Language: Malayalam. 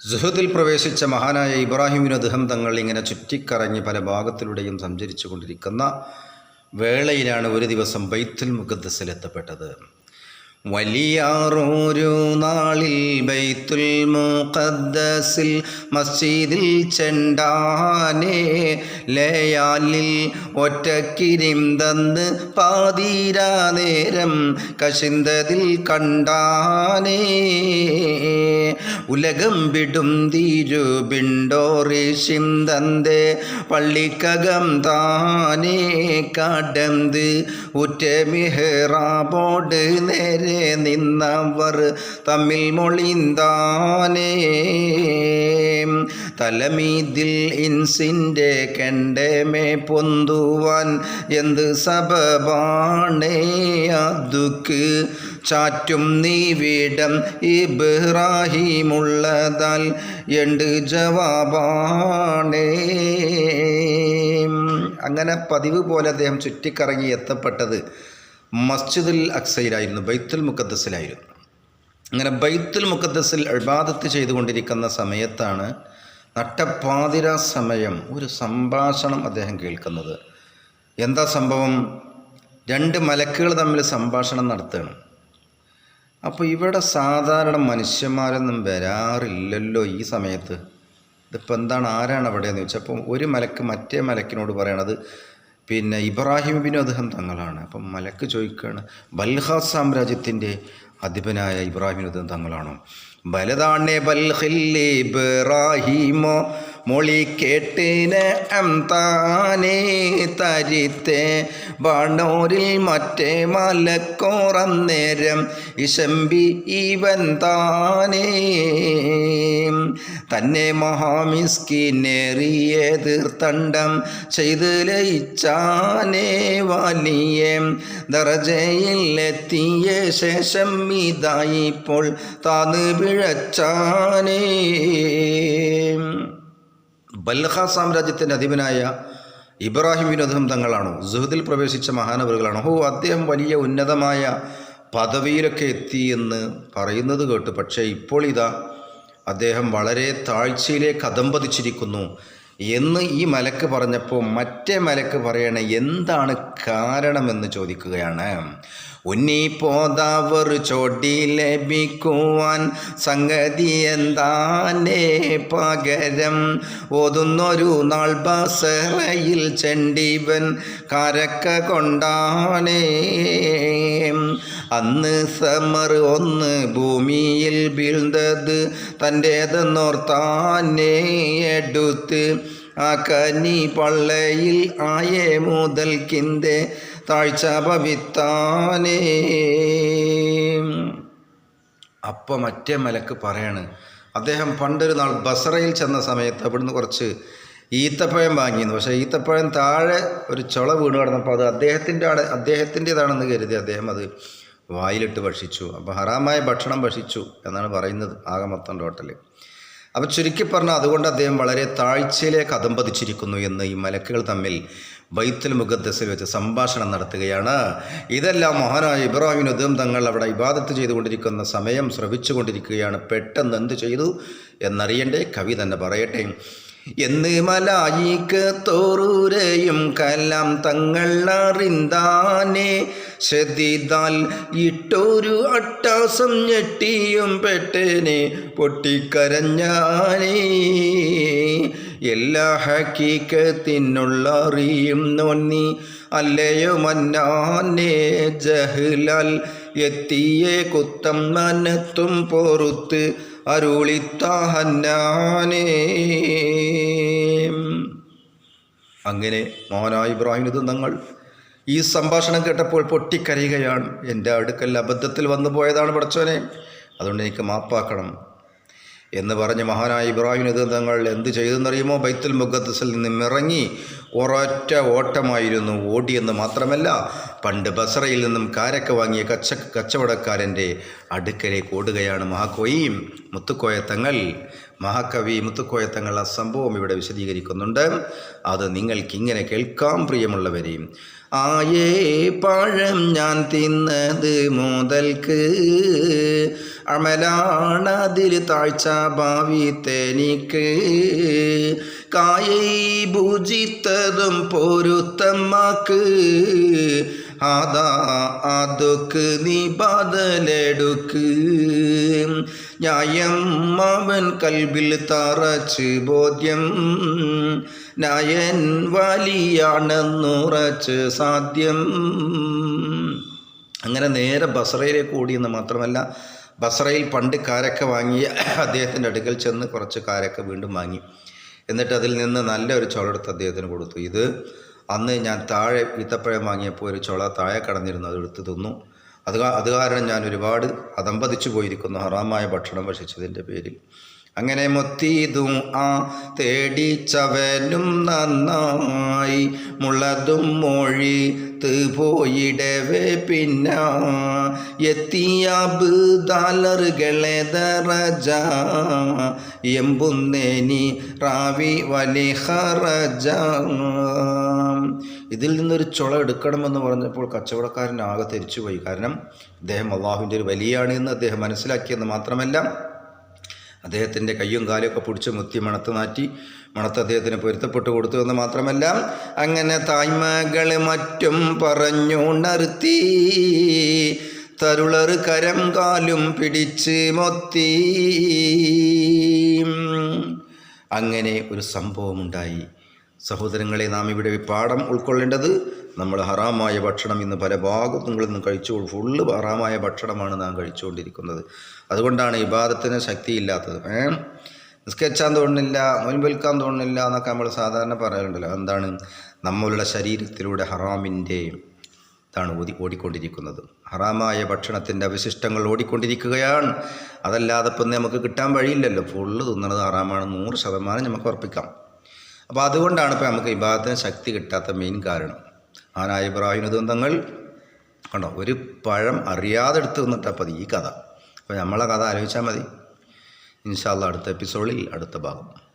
സുഹൃത്തിൽ പ്രവേശിച്ച മഹാനായ ഇബ്രാഹിമിന് അദ്ദേഹം തങ്ങൾ ഇങ്ങനെ ചുറ്റിക്കറങ്ങി പല ഭാഗത്തിലൂടെയും സഞ്ചരിച്ചു കൊണ്ടിരിക്കുന്ന വേളയിലാണ് ഒരു ദിവസം ബൈത്തുൽ മുഖദ്സിലെത്തപ്പെട്ടത് വലിയാറൊരു നാളിൽ ബൈത്തുൽ മുഖദ്ദസിൽ മസ്ജിദിൽ ചെണ്ടാനേ ലയാലിൽ ഒറ്റക്കിരിം തന്ന് പാതിരാ നേരം കശിന്തതിൽ കണ്ടാനേ. ഉലകം വിടും തീരു തിരുബിണ്ടോറിഷിം തന്റെ പള്ളിക്കകം താനേ കടന്ത് ഉറ്റ മിഹ്റാബോട് നേരെ നിന്നവർ തമ്മിൽ മൊളിന്താനേ തലമീതിൽ ഇൻസിന്റെ കെണ്ടമേ പൊന്തുവാൻ എന്ത് സബബാണേ. അതുക്ക് ചാറ്റും നീവിടം ഇബ്രാഹിമുള്ളതാൽ എണ്ട് ജവാബാണേ. അങ്ങനെ പതിവ് പോലെ അദ്ദേഹം ചുറ്റിക്കറങ്ങി എത്തപ്പെട്ടത് മസ്ജിദുൽ അക്സയിലായിരുന്നു ബൈത്തുൽ മുക്കദ്സിലായിരുന്നു അങ്ങനെ ബൈത്തുൽ മുക്കദ്സിൽ അഴിബാദത്ത് ചെയ്തുകൊണ്ടിരിക്കുന്ന സമയത്താണ് നട്ടപ്പാതിര സമയം ഒരു സംഭാഷണം അദ്ദേഹം കേൾക്കുന്നത്. എന്താ സംഭവം? രണ്ട് മലക്കുകൾ തമ്മിൽ സംഭാഷണം നടത്തുകയാണ്. അപ്പോൾ ഇവിടെ സാധാരണ മനുഷ്യന്മാരൊന്നും വരാറില്ലല്ലോ ഈ സമയത്ത്. ഇതിപ്പോൾ എന്താണ് ആരാണ് അവിടെ എന്ന് ചോദിച്ചപ്പോൾ ഒരു മലക്ക് മറ്റേ മലക്കിനോട് പറയണത് പിന്നെ ഇബ്രാഹിം ബിൻ അദ്ദേഹം തങ്ങളാണ്. അപ്പം മലക്ക് ചോദിക്കുകയാണ് ബൽഹാസ് സാമ്രാജ്യത്തിന്റെ അധിപനായ ഇബ്രാഹിം അദ്ദേഹം തങ്ങളാണോ? ബലതാണേ ബൽഹില്ലേ ഇബ്രാഹിമോ? മൊളി കേട്ടിന് താനേ തരിത്തെ ബാണോരിൽ മറ്റേ മലക്കോറം നേരം ഇശമ്പി ഇവൻ താനേ. തന്നെ മഹാമിസ്കിനേറിയ തീർത്തണ്ടം ചെയ്ത് ലയിച്ചാനേ വലിയ. ദറജയിൽ എത്തിയ ശേഷം ഇതായിപ്പോൾ താന്ന് പിഴച്ചാനേ. ബൽഹ സാമ്രാജ്യത്തിന്റെ അധിപനായ ഇബ്രാഹിം വിനോദം തങ്ങളാണോ? ജുഹദിൽ പ്രവേശിച്ച മഹാനവറുകളാണോ? ഓ അദ്ദേഹം വലിയ ഉന്നതമായ പദവിയിലൊക്കെ എത്തി എന്ന് പറയുന്നത് കേട്ടു. പക്ഷേ ഇപ്പോൾ ഇതാ അദ്ദേഹം വളരെ താഴ്ചയിലേക്ക് അധംപതിച്ചിരിക്കുന്നു എന്ന് ഈ മലക്ക് പറഞ്ഞപ്പോൾ മറ്റേ മലക്ക് പറയണ എന്താണ് കാരണമെന്ന് ചോദിക്കുകയാണ്. ഉന്നി പോതാവർ ചോട്ടി ലഭിക്കുവാൻ സംഗതി എന്താനേ പകരം. ഓതുന്നൊരു നാൾ ബസറയിൽ ചണ്ടീവൻ കരക്ക കൊണ്ടാണേ. അന്ന് സമർ ഒന്ന് ഭൂമിയിൽ വീഴ്ന്നത് തന്റേതെന്നോർത്താനേ എടുത്ത്. ആ കനി പള്ളയിൽ ആയേ മുതൽക്കിന്റെ താഴ്ച ഭവിത്താനേ. അപ്പോൾ മറ്റേ മലക്ക് പറയാണ് അദ്ദേഹം പണ്ടൊരു നാൾ ബസറയിൽ ചെന്ന സമയത്ത് അവിടുന്ന് കുറച്ച് ഈത്തപ്പഴം വാങ്ങിയിരുന്നു. പക്ഷേ ഈത്തപ്പഴം താഴെ ഒരു ചുള വീണ് കിടന്നപ്പോൾ അത് അദ്ദേഹത്തിന്റെ ആണ് അദ്ദേഹത്തിന്റെതാണെന്ന് കരുതി അദ്ദേഹം അത് വായിലിട്ട് ഭക്ഷിച്ചു. അപ്പോൾ ഹറാമായ ഭക്ഷണം ഭക്ഷിച്ചു എന്നാണ് പറയുന്നത് ആകെ മൊത്തം ടോട്ടൽ അപ്പോൾ ചുരുക്കി പറഞ്ഞാൽ അതുകൊണ്ട് അദ്ദേഹം വളരെ താഴ്ചയിലേക്ക് അതമ്പതിച്ചിരിക്കുന്നു എന്ന് ഈ മലക്കുകൾ തമ്മിൽ ബൈത്തുൽ മുഖദ്സിൽ വെച്ച് സംഭാഷണം നടത്തുകയാണ്. ഇതെല്ലാം മഹാനായ ഇബ്രാഹിം ഉദ്ദം തങ്ങൾ അവിടെ ഇബാദത്ത് ചെയ്തുകൊണ്ടിരിക്കുന്ന സമയം ശ്രവിച്ചുകൊണ്ടിരിക്കുകയാണ്. പെട്ടെന്ന് എന്ത് ചെയ്തു? എന്നറിയണ്ടേ കവി തന്നെ പറയട്ടെ. എന്ന് മലായിക്ക് തോറൂരെയും കലാം തങ്ങൾ അറിന്താനെ. ശ്രദ്ധിതാൽ ഇട്ടൊരു അട്ടാസം ഞെട്ടിയും പെട്ടേനെ. പൊട്ടിക്കരഞ്ഞാനേ എല്ലാ ഹക്കീക്കത്തിനുള്ള അറിയും നോന്നി അല്ലയോ മന്നാനേ ജഹ്ലാൽ എത്തിയെ കുത്തം മനത്തും പൊറുത്ത് അരുളിത്താഹന്നാനേ. അങ്ങനെ മോഹനായ ഇബ്രാഹിം ഇത് തങ്ങൾ ഈ സംഭാഷണം കേട്ടപ്പോൾ പൊട്ടിക്കരയുകയാണ്. എന്റെ അടുക്കൽ അബദ്ധത്തിൽ വന്നു പോയതാണ് പഠിച്ചവനെ അതുകൊണ്ട് എനിക്ക് മാപ്പാക്കണം. എന്ന് പറഞ്ഞ് മഹാനായ ഇബ്രാഹിം നദി തങ്ങൾ എന്ത് ചെയ്തെന്നറിയുമോ? ബൈത്തുൽ മുഖദ്സിൽ നിന്നും ഇറങ്ങി ഒരൊറ്റ ഓട്ടമായിരുന്നു ഓടിയെന്ന് മാത്രമല്ല പണ്ട് ബസറയിൽ നിന്നും കാരക്ക വാങ്ങിയ കച്ച കച്ചവടക്കാരന്റെ അടുക്കലേക്ക് ഓടുകയാണ് മഹാക്കോയിയും മുത്തുക്കോയത്തങ്ങൾ മഹാകവി മുത്തുക്കോയത്തങ്ങൾ ആ സംഭവം ഇവിടെ വിശദീകരിക്കുന്നുണ്ട്. അത് നിങ്ങൾക്കിങ്ങനെ കേൾക്കാം പ്രിയമുള്ളവരെയും ആയേ പഴം ഞാൻ തിന്നത് മുതൽക്ക് അമലാണതിൽ താഴ്ച ഭാവി തനിക്ക്. കായൈ ഭുജിത്തതും പൊരുത്തമ്മക്ക് അതാ അതൊക്ക് നീ ബദലെടുക്ക്. ന്യായം അവൻ കൽബിൽ തറച്ച് ബോധ്യം. നയൻ വലിയാണെന്നുറച്ച് സാധ്യം. അങ്ങനെ നേരെ ബസറയിലേക്ക് ഓടിയെന്ന് മാത്രമല്ല ബസറയിൽ പണ്ട് കാരക്ക വാങ്ങിയ അദ്ദേഹത്തിന്റെ അടുക്കൽ ചെന്ന് കുറച്ച് കാരക്ക വീണ്ടും വാങ്ങി. എന്നിട്ട് അതിൽ നിന്ന് നല്ലൊരു ചോളെടുത്ത് അദ്ദേഹത്തിന് കൊടുത്തു. ഇത് അന്ന് ഞാൻ താഴെ ഈത്തപ്പഴം വാങ്ങിയപ്പോൾ ഒരു ചുള താഴെ കടന്നിരുന്നു എടുത്തു തിന്നു. അത് അത് കാരണം ഞാൻ ഒരുപാട് അതമ്പതിച്ചു പോയിരിക്കുന്നു ഹറാമായ ഭക്ഷണം ഭക്ഷിച്ചതിന്റെ പേരിൽ. അങ്ങനെ മുത്തീതും ആ തേടിച്ചവനും നന്നായി മുളതും മൊഴി പോയിടവേ പിന്ന. എത്തിയ ബുദാലറുകളെ ദറജ. എമ്പുന്നേനി റാവി വലി ഹറജ. ഇതിൽ നിന്നൊരു ചുള എടുക്കണമെന്ന് പറഞ്ഞപ്പോൾ കച്ചവടക്കാരൻ ആകെ തിരിച്ചുപോയി. കാരണം അദ്ദേഹം അള്ളാഹുവിന്റെ ഒരു വലിയാണ് എന്ന് അദ്ദേഹം മനസ്സിലാക്കിയെന്ന് മാത്രമല്ല അദ്ദേഹത്തിന്റെ കയ്യും കാലുമൊക്കെ പിടിച്ച് മുത്തി മണത്ത് മാറ്റി മണത്ത് അദ്ദേഹത്തിന് പൊരുത്തപ്പെട്ട് കൊടുത്തു എന്ന് മാത്രമല്ല അങ്ങനെ തായ്മകൾ മറ്റും പറഞ്ഞുണർത്തി. തരുളറ് കരം കാലും പിടിച്ച് മൊത്തി. അങ്ങനെ ഒരു സംഭവമുണ്ടായി. സഹോദരങ്ങളെ നാം ഇവിടെ പാഠം ഉൾക്കൊള്ളേണ്ടത് നമ്മൾ ഹറാമായ ഭക്ഷണം ഇന്ന് പല ഭാഗത്തുങ്ങളിൽ നിന്ന് കഴിച്ചു ഫുള്ള് ഹറാമായ ഭക്ഷണമാണ് നാം കഴിച്ചുകൊണ്ടിരിക്കുന്നത്. അതുകൊണ്ടാണ് ഇബാദത്തിന് ശക്തിയില്ലാത്തത്. ഏ? നിസ്കരിച്ചാൻ തോന്നുന്നില്ല മുൻപിൽക്കാൻ തോന്നുന്നില്ല എന്നൊക്കെ നമ്മൾ സാധാരണ പറയാറുണ്ടല്ലോ. എന്താണ് നമ്മളുടെ ശരീരത്തിലൂടെ ഹറാമിന്റെ ഇതാണ് ഓടി ഓടിക്കൊണ്ടിരിക്കുന്നത്. ഹറാമായ ഭക്ഷണത്തിന്റെ അവശിഷ്ടങ്ങൾ ഓടിക്കൊണ്ടിരിക്കുകയാണ്. അതല്ലാതെ ഇപ്പം നമുക്ക് കിട്ടാൻ വഴിയില്ലല്ലോ. ഫുള്ള് തിന്നണത് ഹറാമാണ്. നൂറ് ശതമാനം നമുക്ക് ഉറപ്പിക്കാം. അപ്പോൾ അതുകൊണ്ടാണ് ഇപ്പോൾ നമുക്ക് വിഭാഗത്തിന് ശക്തി കിട്ടാത്ത മെയിൻ കാരണം. ആനായ ഇബ്രാഹിം ദുരന്തങ്ങൾ? കണ്ടോ ഒരു പഴം അറിയാതെ എടുത്ത് നിന്നിട്ടാൽ മതി ഈ കഥ. അപ്പോൾ നമ്മളെ കഥ ആലോചിച്ചാൽ മതി. ഇൻഷാല്ല അടുത്ത എപ്പിസോഡിൽ അടുത്ത ഭാഗം.